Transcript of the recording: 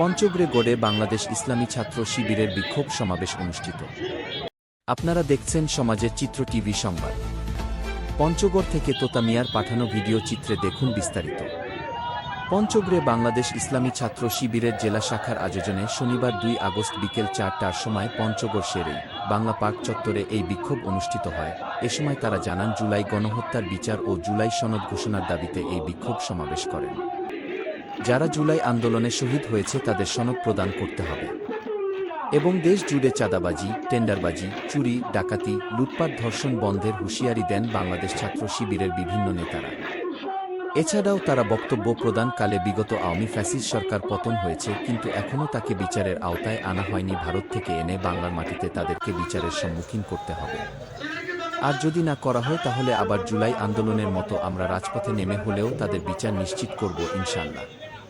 পঞ্চগড়ে গড়ে বাংলাদেশ ইসলামী ছাত্র শিবিরের বিক্ষোভ সমাবেশ অনুষ্ঠিত। আপনারা দেখছেন সমাজের চিত্র টিভি সংবাদ। পঞ্চগড় থেকে তোতামিয়ার পাঠানো ভিডিও চিত্রে দেখুন বিস্তারিত। পঞ্চগড়ে বাংলাদেশ ইসলামী ছাত্র শিবিরের জেলা শাখার আয়োজনে শনিবার দুই আগস্ট বিকেল চারটার সময় পঞ্চগড় সেরেই বাংলা পার্ক চত্বরে এই বিক্ষোভ অনুষ্ঠিত হয়। এ সময় তারা জানান, জুলাই গণহত্যার বিচার ও জুলাই সনদ ঘোষণার দাবিতে এই বিক্ষোভ সমাবেশ করেন। যারা জুলাই আন্দোলনে শহীদ হয়েছে তাদের সনদ প্রদান করতে হবে। এবং দেশ জুড়ে চাঁদাবাজি, টেন্ডারবাজি, চুরি, ডাকাতি, লুটপাট, ধর্ষণ বন্ধের হুঁশিয়ারি দেন বাংলাদেশ ছাত্র শিবিরের বিভিন্ন নেতারা। এছাড়াও তারা বক্তব্য প্রদানকালে বিগত আওয়ামী ফ্যাসিস সরকার পতন হয়েছে, কিন্তু এখনও তাকে বিচারের আওতায় আনা হয়নি, ভারত থেকে এনে বাংলার মাটিতে তাদেরকে বিচারের সম্মুখীন করতে হবে। আর যদি না করা হয়, তাহলে আবার জুলাই আন্দোলনের মতো আমরা রাজপথে নেমে হলেও তাদের বিচার নিশ্চিত করব ইনশাল্লাহ